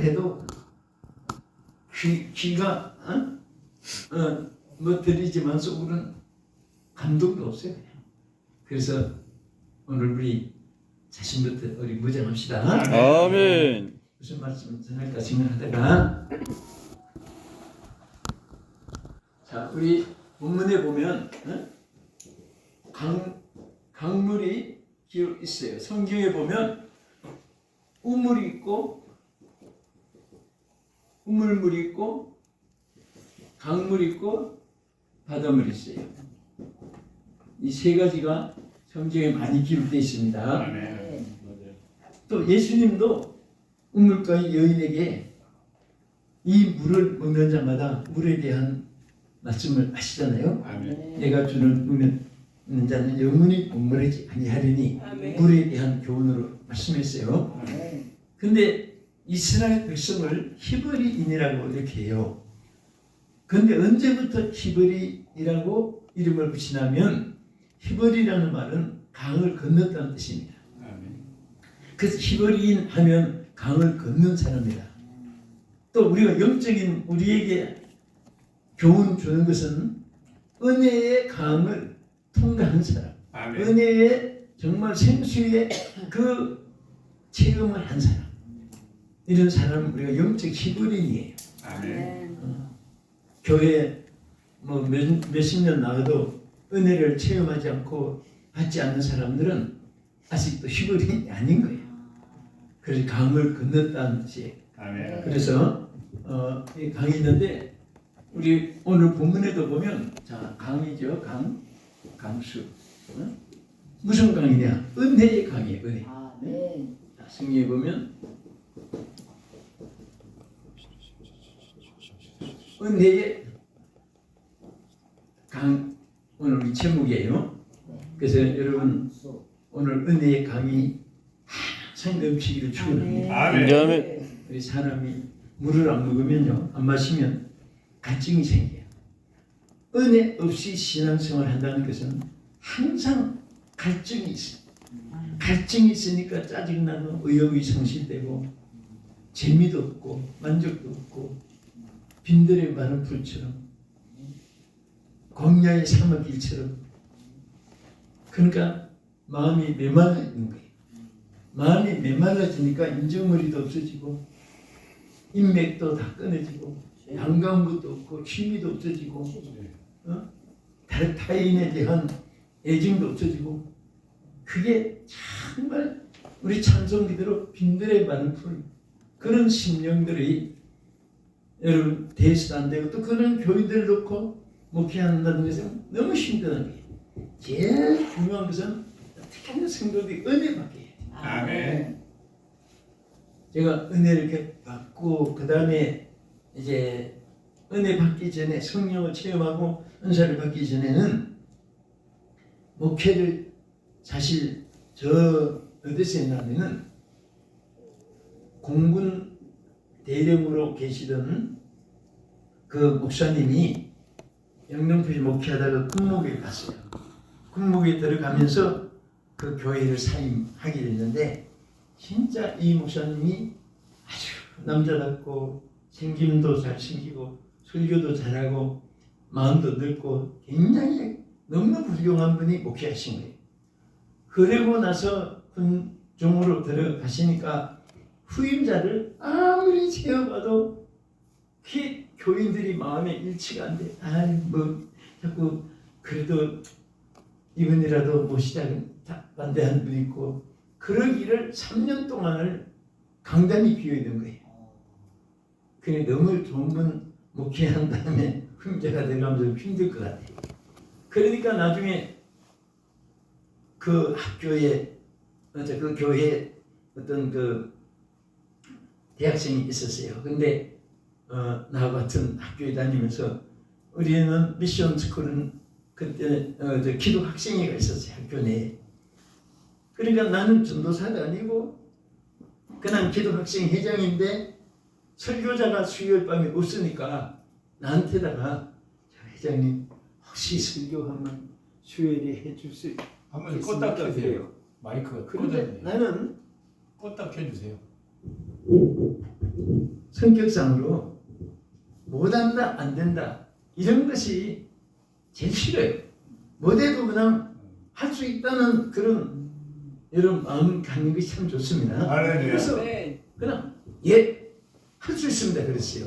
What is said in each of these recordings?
해도 귀, 귀가 어? 어, 뭐 들리지만 속으로는 감동도 없어요. 그냥. 그래서 오늘 우리 자신부터 우리 무장합시다. 아멘. 무슨 말씀 전할까 생각하다가 자 우리 본문에 보면 어? 강 강물이 있어요. 성경에 보면 우물이 있고 우물물이 있고 강물이 있고 바닷물이 있어요. 이 세 가지가 성경에 많이 기록되어 있습니다. 아멘. 또 예수님도 우물가의 여인에게 이 물을 먹는 자마다 물에 대한 말씀을 하시잖아요. 아멘. 내가 주는 먹는 자는 영원히 목마르지 아니하리니 아멘. 물에 대한 교훈으로 말씀했어요. 근데 이스라엘 백성을 히브리인이라고 이렇게 해요. 근데 언제부터 히브리이라고 이름을 붙이냐면 히브리라는 말은 강을 건넜다는 뜻입니다. 그래서 히브리인 하면 강을 건넌 사람이다. 또 우리가 영적인 우리에게 교훈 주는 것은 은혜의 강을 통과한 사람, 아멘. 은혜의 정말 생수의 그 체험을 한 사람. 이런 사람은 우리가 영적 히브리인이에요. 아멘. 교회 뭐 몇, 몇십 년 나와도 은혜를 체험하지 않고 받지 않는 사람들은 아직도 히브리인이 아닌 거예요. 그래서 강을 건넜다는 뜻이에요. 아멘. 그래서 어, 이 강이 있는데 우리 오늘 본문에도 보면 자 강이죠 강 강수 어? 무슨 강이냐 은혜의 강이에요 은혜 아멘. 자, 성경에 보면 은혜의 강 오늘 우리 제목이에요 그래서 여러분 오늘 은혜의 강이 항상 넘치기를 축원합니다 아멘. 아멘. 우리 사람이 물을 안 먹으면요, 안 마시면 갈증이 생겨요. 은혜 없이 신앙생활 한다는 것은 항상 갈증이 있어. 갈증이 있으니까 짜증나고 의욕이 상실되고 재미도 없고 만족도 없고 빈들의 마른 풀처럼 광야의 사막길처럼 그러니까 마음이 메말라 있는 거예요. 마음이 메말라지니까 인정머리도 없어지고 인맥도 다 끊어지고 것도 없고 취미도 없어지고 어? 타인에 대한 애증도 없어지고 그게 정말 우리 찬송기대로 빈들에 많은 풀 그런 심령들이 여러분 대수도 안 되고 또 그런 교인들을 놓고 목회한다는 것은 너무 힘든 거예요. 제일 중요한 것은 특히나 성도들이 은혜 받게 해야 돼요. 아멘. 제가 은혜를 이렇게 받고 그 다음에 이제 은혜 받기 전에 성령을 체험하고 은사를 받기 전에는 목회를 사실 저 어디서 했냐면은 공군 대령으로 계시던 그 목사님이 영등포에 목회하다가 군목에 갔어요. 군목에 들어가면서 그 교회를 사임하게 됐는데 진짜 이 목사님이 아주 남자답고 생김도 잘 생기고 설교도 잘하고 마음도 넓고 굉장히 너무 훌륭한 분이 목회하신 거예요. 그러고 나서 군종으로 들어가시니까 후임자를 아무리 세워봐도 그 교인들이 마음에 일치가 안 돼. 아이 뭐 자꾸 그래도 이분이라도 모시자는 다 반대하는 분이 있고 그러기를 3년 동안을 강단이 비어 있는 거예요. 그래 너무 좋은 분 목회한 다음에 훈제가 되가면서 힘들 것 같아요. 그러니까 나중에 그 학교에 그 교회에 어떤 그 대학생이 있었어요. 근데 어, 나 같은 학교에 다니면서 우리는 미션 스쿨은 그때 어, 저 기독 학생회가 있었어요 학교 내에. 그러니까 나는 전도사도 아니고 그냥 기독 학생 회장인데 설교자가 수요일 밤에 없으니까 나한테다가 저 회장님 혹시 설교하면 수요일에 해줄 수 한번 껐다 켜세요. 마이크가 꽂았네요. 나는 껐다 켜주세요. 성격상으로 못한다 안 된다 이런 것이 제일 싫어요. 못해도 그냥 할 수 있다는 그런 이런 마음 갖는 것이 참 좋습니다. 그래서 네. 그냥 예, 할 수 있습니다. 그랬어요.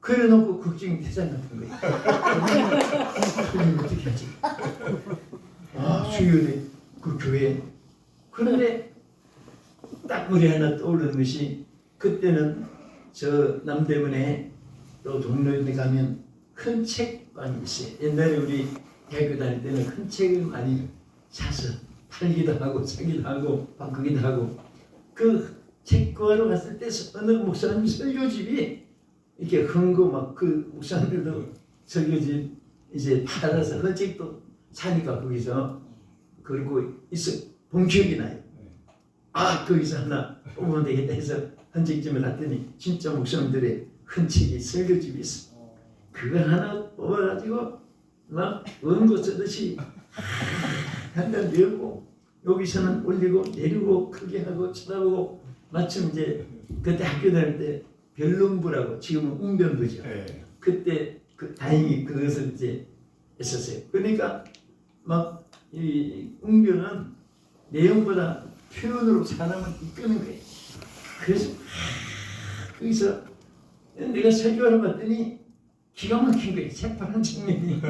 그래놓고 걱정이 대장 같은 거예요. 어떻게 하지? 아, 주연의 그 교회. 그런데 딱 머리 하나 떠오르는 것이 그때는 저 남대문에 또 동료에 가면 큰 책방이 있어요. 옛날에 우리 대학교 다닐 때는 큰 책을 많이 사서 팔기도 하고 사기도 하고 바꾸기도 하고 그 책구하러 갔을 때 어느 목사님 설교집이 이렇게 흥고 막 그 목사님들도 설교집 이제 팔아서 헌책도 사니까 거기서 그리고 있어 본 기억이 나요. 아 거기서 하나 뽑으면 되겠다 해서 헌책집에 갔더니 진짜 목사님들의 헌책이 설교집이 있어. 그걸 하나 뽑아가지고 막 원고 쓰듯이 한단 외우고 여기서는 올리고 내리고 크게 하고 쳐다보고 마침 이제 그때 학교 다닐 때 별론부라고 지금은 웅변부죠. 네. 그때 그 다행히 그것을 이제 했었어요. 그러니까 막 이 웅변은 내용보다 표현으로 사람을 이끄는 거예요. 그래서 거기서 내가 설교하러 봤더니 기가 막힌 거예요. 새파란 장면이.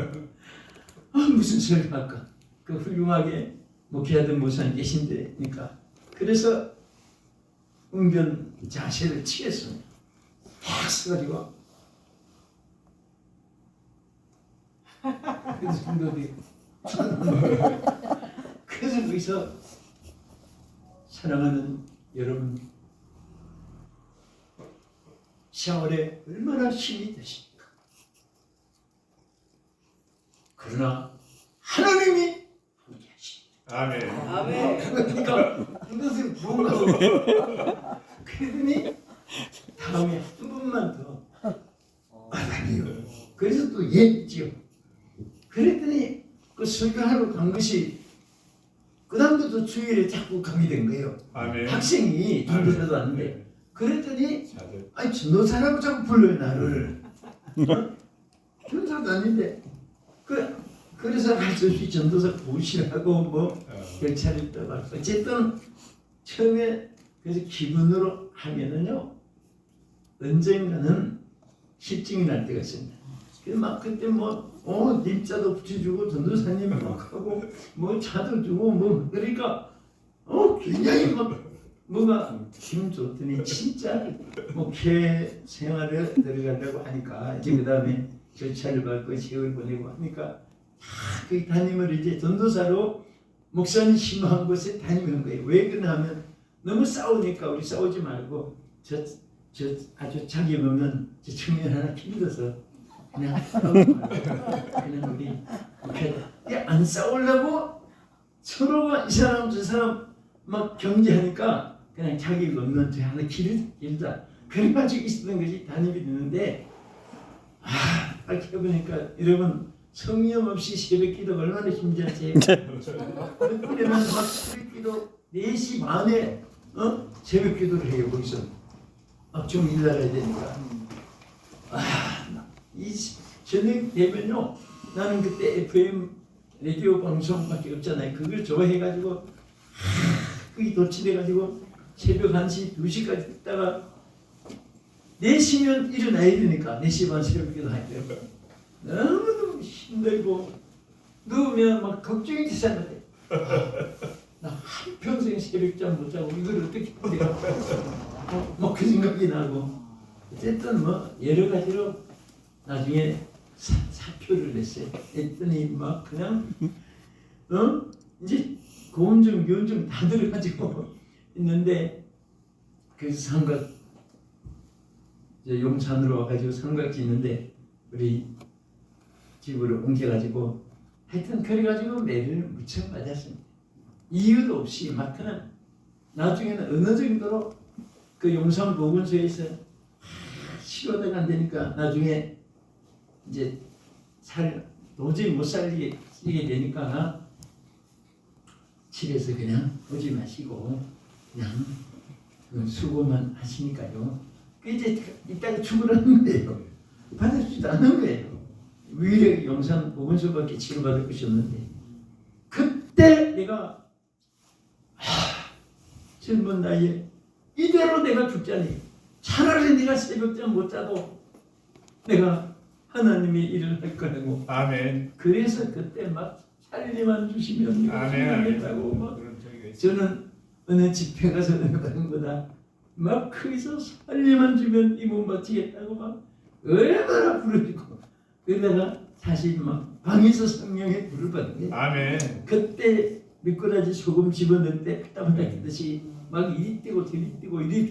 아, 무슨 설교할까? 그 훌륭하게 목회하던 목사님 계신데니까. 그래서 웅변 자세를 취했습니다. 확 써가지고 그래서 성도들이 그래서 거기서 사랑하는 여러분 샤월에 얼마나 힘이 되십니까? 그러나 하나님이 함께 하십니다. 아멘. 아멘. 그러니까 이것을 부응하고 그러더니 다음에 한 번만 더 아니요. 그래서 또 예지요. 그랬더니 그 설교하러 간 것이 그 다음부터 주일에 자꾸 가게 된 거예요. 아멘. 학생이 전도사도 왔는데 그랬더니 자들. 아니 전도사라고 자꾸 불러요 나를. 어? 전도사도 아닌데 그 그래서 할수 전도사 보시라고 뭐 어. 경찰이 떠가 어쨌든 처음에 그래서 기분으로 하면은요 언젠가는 실증이 날 때가 있습니다. 그막 그때 뭐 어 님자도 붙여주고 전도사님 막 하고 뭐 차도 주고 뭐 그러니까 어 굉장히 막 뭐가 기분 좋더니 진짜 목회 생활에 들어가려고 하니까 이제 그 다음에 절차를 밟고 세월 보내고 하니까 그 담임을 이제 전도사로 목사님 심한 곳에 담임한 거예요. 왜 그러냐면 너무 싸우니까 우리 싸우지 말고 저, 저 아주 자기 없는 저 청년 하나 힘들어서 그냥 우리 이렇게 안 싸우려고 서로가 이 사람 저 사람 막 경제하니까 그냥 자기가 없는 저 하나 길을 길자 그래가지고 있었던 것이 담임이 되는데 아, 딱 해보니까 여러분 성령 없이 새벽 기도 얼마나 힘들지. 그때는 막 새벽 기도 4시 반에 어? 새벽 기도를 해요 거기서. 막좀 일 나가야 되니까. 아, 이 저녁 되면요. 나는 그때 FM 라디오 방송밖에 없잖아요. 그걸 좋아해가지고 그게 도취돼가지고 새벽 1시, 2시까지 듣다가 4시면 일어나야 되니까 4시 반 새벽 기도 할 때. 너무너무 힘들고 누우면 막 걱정이 되잖아요. 나 한평생 새벽 잠 못 자고 이걸 어떻게 해야 어, 뭐그 생각이 나고 어쨌든 뭐 여러 가지로 나중에 사, 사표를 냈어요. 했더니 막 그냥 어 이제 고음중 요음중 다 들어가지고 있는데 그래서 삼각 이제 용산으로 와가지고 삼각 짓는데 우리 집으로 옮겨가지고 하여튼 그래가지고 매를 무척 맞았습니다. 이유도 없이 막 그냥 나중에는 어느 정도로 그 용산 보건소에서 치료가 안 되니까 나중에 이제 살 도저히 못 살게 이게 되니까 집에서 그냥 오지 마시고 그냥 그 수고만 하시니까요. 그 이제 이따가 죽으라는 거예요. 받아주지도 않은 거예요. 위력 영상 보건소밖에 치료받을 것이 없는데 그때 내가 하, 젊은 나이에 이대로 내가 죽자니 차라리 내가 새벽 잠 못 자도 내가 하나님의 일을 할 거라고 아멘. 그래서 그때 막 살리만 주시면 아멘. 있어요. 저는 어느 집회 가서 그런 거다 막 거기서 살리만 주면 이몸 바치겠다고 막 얼마나 부르고 그러다가 사실 막 방에서 성령의 불을 받는 게 아멘. 그때 미꾸라지 소금 집어넣을 때 닦듯이 막 이리 뛰고 저리 뛰고 이리